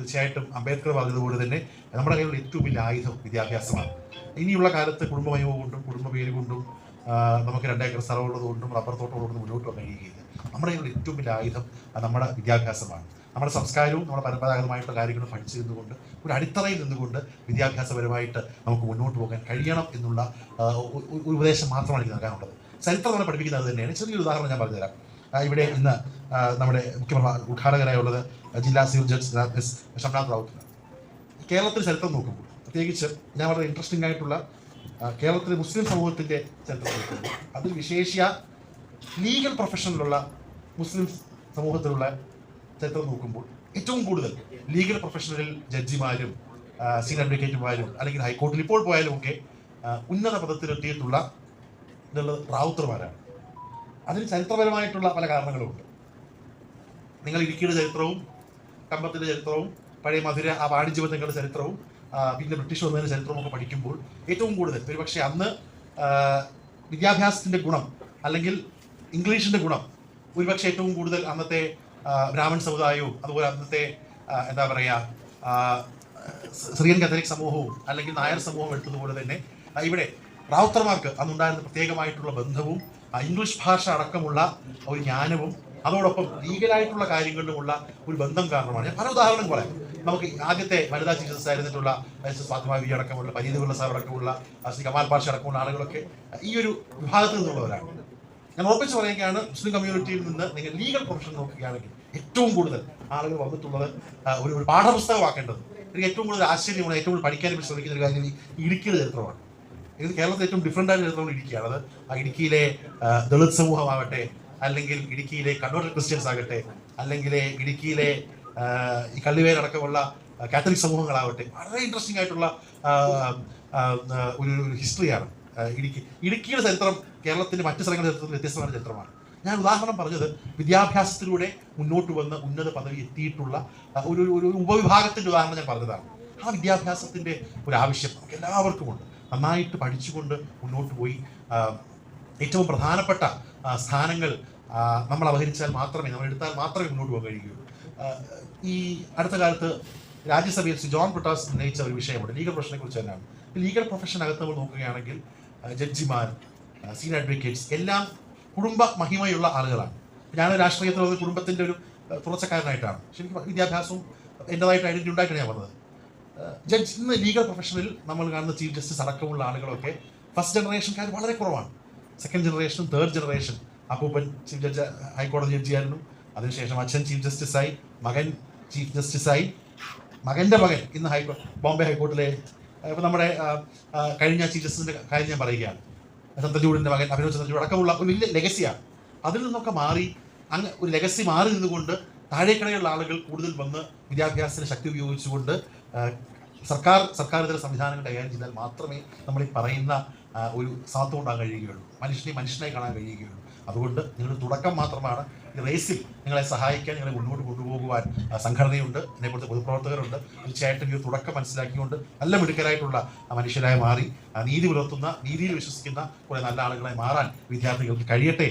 തീർച്ചയായിട്ടും അംബേദ്കർ പറഞ്ഞതുപോലെ തന്നെ നമ്മുടെ കയ്യിലുള്ള ഏറ്റവും വലിയ ആയുധം വിദ്യാഭ്യാസമാണ്. ഇനിയുള്ള കാലത്ത് കുടുംബമയവ് കൊണ്ടും കുടുംബ പേര് കൊണ്ടും നമുക്ക് രണ്ടേക്കർ സ്ഥലമുള്ളത് കൊണ്ടും റബ്ബർ തോട്ടമുള്ളത് മുന്നോട്ട് പോകാൻ കഴിയുകയില്ല. നമ്മുടെ കയ്യിലുള്ള ഏറ്റവും വലിയ ആയുധം നമ്മുടെ വിദ്യാഭ്യാസമാണ്. നമ്മുടെ സംസ്കാരവും നമ്മുടെ പരമ്പരാഗതമായിട്ടുള്ള കാര്യങ്ങളും പഠിച്ചു നിന്നുകൊണ്ട് ഒരു അടിത്തറയിൽ നിന്നുകൊണ്ട് വിദ്യാഭ്യാസപരമായിട്ട് നമുക്ക് മുന്നോട്ട് പോകാൻ കഴിയണം എന്നുള്ള ഒരു ഉപദേശം മാത്രമാണ് എനിക്ക് നൽകാനുള്ളത്. ചരിത്രം നമ്മളെ പഠിപ്പിക്കുന്നത് തന്നെയാണ്. ചെറിയൊരു ഉദാഹരണം ഞാൻ പറഞ്ഞുതരാം. ഇവിടെ ഇന്ന് നമ്മുടെ മുഖ്യമന്ത്രി ഉദ്ഘാടകരായുള്ളത് ജില്ലാ സിവിൽ ജഡ്ജ് മിസ് ഷംനാഥ് റാവുത്തിനാണ് കേരളത്തിൽ ചരിത്രം നോക്കുമ്പോൾ പ്രത്യേകിച്ച് ഞാൻ വളരെ ഇൻട്രസ്റ്റിംഗ് ആയിട്ടുള്ള കേരളത്തിലെ മുസ്ലിം സമൂഹത്തിന്റെ ചരിത്രം നോക്കുമ്പോൾ അതിൽ വിശേഷ്യ ലീഗൽ പ്രൊഫഷനിലുള്ള മുസ്ലിം സമൂഹത്തിലുള്ള ചരിത്രം നോക്കുമ്പോൾ ഏറ്റവും കൂടുതൽ ലീഗൽ പ്രൊഫഷണലിൽ ജഡ്ജിമാരും സീനിയർ അഡ്വക്കേറ്റുമാരും അല്ലെങ്കിൽ ഹൈക്കോടതിയിൽ ഇപ്പോൾ പോയാലും ഒക്കെ ഉന്നത പദത്തിലെത്തിയിട്ടുള്ള റാവുത്തർമാരാണ്. അതിന് ചരിത്രപരമായിട്ടുള്ള പല കാരണങ്ങളുമുണ്ട് നിങ്ങൾ ഇടുക്കിയുടെ ചരിത്രവും കമ്പത്തിന്റെ ചരിത്രവും പഴയ മധുര ആ വാണിജ്യ ബന്ധങ്ങളുടെ ചരിത്രവും പിന്നെ ബ്രിട്ടീഷ് വന്നതിന്റെ ചരിത്രവും ഒക്കെ പഠിക്കുമ്പോൾ ഏറ്റവും കൂടുതൽ ഒരുപക്ഷെ അന്ന് വിദ്യാഭ്യാസത്തിന്റെ ഗുണം അല്ലെങ്കിൽ ഇംഗ്ലീഷിന്റെ ഗുണം ഒരുപക്ഷെ ഏറ്റവും കൂടുതൽ അന്നത്തെ ബ്രാഹ്മൺ സമുദായവും അതുപോലെ അന്നത്തെ എന്താ പറയുക സിറിയൻ കത്തലിക് സമൂഹവും അല്ലെങ്കിൽ നായർ സമൂഹവും എടുത്തതുപോലെ തന്നെ ഇവിടെ റാവുത്തർമാർക്ക് അന്നുണ്ടായിരുന്ന പ്രത്യേകമായിട്ടുള്ള ബന്ധവും ഇംഗ്ലീഷ് ഭാഷ അടക്കമുള്ള ഒരു ജ്ഞാനവും അതോടൊപ്പം ലീഗലായിട്ടുള്ള കാര്യങ്ങളിലുമുള്ള ഒരു ബന്ധം കാരണമാണ്. ഞാൻ പല ഉദാഹരണം പറയാം. നമുക്ക് ആദ്യത്തെ വനിതാ ജസ്റ്റിസ് ആയിരുന്നിട്ടുള്ള ജസ്റ്റിസ് ഫാത്തിമ വി അടക്കമുള്ള പരീതി പിള്ള സാർ അടക്കമുള്ള ശ്രീ കമാൽ പാഷ അടക്കമുള്ള ആളുകളൊക്കെ ഈ ഒരു വിഭാഗത്തിൽ നിന്നുള്ളവരാണ്. ഞാൻ ഉറപ്പിച്ച് പറയുകയാണ് മുസ്ലിം കമ്മ്യൂണിറ്റിയിൽ നിന്ന് നിങ്ങൾ ലീഗൽ പ്രൊഫഷൻ നോക്കുകയാണെങ്കിൽ ഏറ്റവും കൂടുതൽ ആളുകൾ വന്നിട്ടുള്ളത് ഒരു പാഠപുസ്തകമാക്കേണ്ടത്. എനിക്ക് ഏറ്റവും കൂടുതൽ ആശ്ചര്യമാണ് ഏറ്റവും കൂടുതൽ പഠിക്കാൻ വേണ്ടി ശ്രമിക്കുന്ന ഒരു കാര്യം ഇടുക്കിയുടെ ചരിത്രമാണ്. ഇത് കേരളത്തിൽ ഏറ്റവും ഡിഫറെന്റ് ആയിട്ട് നമ്മൾ ഇടുക്കിയാണ്. അത് ഇടുക്കിയിലെ ദളിത് സമൂഹമാവട്ടെ അല്ലെങ്കിൽ ഇടുക്കിയിലെ കൺവേർട്ടഡ് ക്രിസ്ത്യൻസ് ആകട്ടെ അല്ലെങ്കിൽ ഇടുക്കിയിലെ ഈ കള്ളിവേരടക്കമുള്ള ആ, കാത്തലിക് സമൂഹങ്ങളാവട്ടെ വളരെ ഇൻട്രസ്റ്റിംഗ് ആയിട്ടുള്ള ഒരു ഹിസ്റ്ററിയാണ് ഇടുക്കി. ഇടുക്കിയുടെ ചരിത്രം കേരളത്തിന്റെ മറ്റു സ്ഥലങ്ങളുടെ ചരിത്രത്തിൽ വ്യത്യസ്തമായ ചരിത്രമാണ്. ഞാൻ ഉദാഹരണം പറഞ്ഞത് വിദ്യാഭ്യാസത്തിലൂടെ മുന്നോട്ട് വന്ന് ഉന്നത പദവി എത്തിയിട്ടുള്ള ഒരു ഒരു- ഉപവിഭാഗത്തിന്റെ ഉദാഹരണം ഞാൻ പറഞ്ഞതാണ്. ആ വിദ്യാഭ്യാസത്തിന്റെ ഒരു ആവശ്യം നമുക്ക് എല്ലാവർക്കുമുണ്ട്. നന്നായിട്ട് പഠിച്ചുകൊണ്ട് മുന്നോട്ട് പോയി. ഏറ്റവും പ്രധാനപ്പെട്ട സ്ഥാനങ്ങൾ നമ്മൾ അവഹരിച്ചാൽ മാത്രമേ നമ്മൾ എടുത്താൽ മാത്രമേ മുന്നോട്ട് പോകാൻ കഴിയുകയുള്ളൂ ഈ അടുത്ത കാലത്ത് രാജ്യസഭയിൽ ശ്രീ ജോൺ ബ്രിട്ടാസ് ഉന്നയിച്ച ഒരു വിഷയമുണ്ട്. ലീഗൽ പ്രൊഫഷനെ കുറിച്ച് തന്നെയാണ് ലീഗൽ പ്രൊഫഷനകത്ത് നമ്മൾ നോക്കുകയാണെങ്കിൽ ജഡ്ജിമാർ സീനിയർ അഡ്വക്കേറ്റ്സ് എല്ലാം കുടുംബ മഹിമയുള്ള ആളുകളാണ്. ഞാൻ രാഷ്ട്രീയത്തിൽ കുടുംബത്തിന്റെ ഒരു തുറച്ചക്കാരനായിട്ടാണ് തുറച്ചക്കാരനായിട്ടാണ്. ശരിക്കും വിദ്യാഭ്യാസവും എന്റെതായിട്ട് ഐഡന്റിറ്റി ഉണ്ടായിട്ടാണ് ഞാൻ പറഞ്ഞത്. ജഡ്ജ് ഇന്ന് ലീഗൽ പ്രൊഫഷനിൽ നമ്മൾ കാണുന്ന ചീഫ് ജസ്റ്റിസ് അടക്കമുള്ള ആളുകളൊക്കെ ഫസ്റ്റ് ജനറേഷൻകാർ വളരെ കുറവാണ്. സെക്കൻഡ് ജനറേഷനും തേർഡ് ജനറേഷൻ അപ്പൂപ്പൻ ചീഫ് ജഡ്ജ് ഹൈക്കോടതി ജഡ്ജിയായിരുന്നു അതിനുശേഷം അച്ഛൻ ചീഫ് ജസ്റ്റിസായി മകൻ ചീഫ് ജസ്റ്റിസായി മകന്റെ മകൻ ഇന്ന് ഹൈക്കോ ബോംബെ ഹൈക്കോർട്ടിലെ ഇപ്പം നമ്മുടെ കഴിഞ്ഞ ചീഫ് ജസ്റ്റിസിന്റെ കാര്യം ഞാൻ പറയുകയാണ്. ചന്ദ്രചൂടിന്റെ മകൻ അഭിനവ് ചന്ദ്രചൂഡ് അടക്കമുള്ള ഒരു വലിയ ലെഗസിയാണ് അതിൽ നിന്നൊക്കെ മാറി അങ്ങ് ഒരു ലെഗസി മാറി നിന്നുകൊണ്ട് താഴേക്കടയുള്ള ആളുകൾ കൂടുതൽ വന്ന് വിദ്യാഭ്യാസത്തിന് ശക്തി ഉപയോഗിച്ചുകൊണ്ട് ആ, സർക്കാർ ഇതര സംവിധാനങ്ങൾ കൈകാര്യം ചെയ്താൽ മാത്രമേ നമ്മൾ ഈ പറയുന്ന ഒരു സാത്വം ഉണ്ടാകാൻ കഴിയുകയുള്ളൂ. മനുഷ്യനെ മനുഷ്യനായി കാണാൻ കഴിയുകയുള്ളൂ. അതുകൊണ്ട് നിങ്ങളുടെ തുടക്കം മാത്രമാണ് ഈ റേസിൽ നിങ്ങളെ സഹായിക്കാൻ നിങ്ങളെ മുന്നോട്ട് കൊണ്ടുപോകുവാൻ സംഘടനയുണ്ട് അതേപോലത്തെ പൊതുപ്രവർത്തകരുണ്ട്. തീർച്ചയായിട്ടും ഈ ഒരു തുടക്കം മനസ്സിലാക്കിക്കൊണ്ട് നല്ല മിടുക്കരായിട്ടുള്ള മനുഷ്യരായി മാറി നീതി പുലർത്തുന്ന നീതിയിൽ വിശ്വസിക്കുന്ന കുറെ നല്ല ആളുകളായി മാറാൻ വിദ്യാർത്ഥികൾക്ക് കഴിയട്ടെ.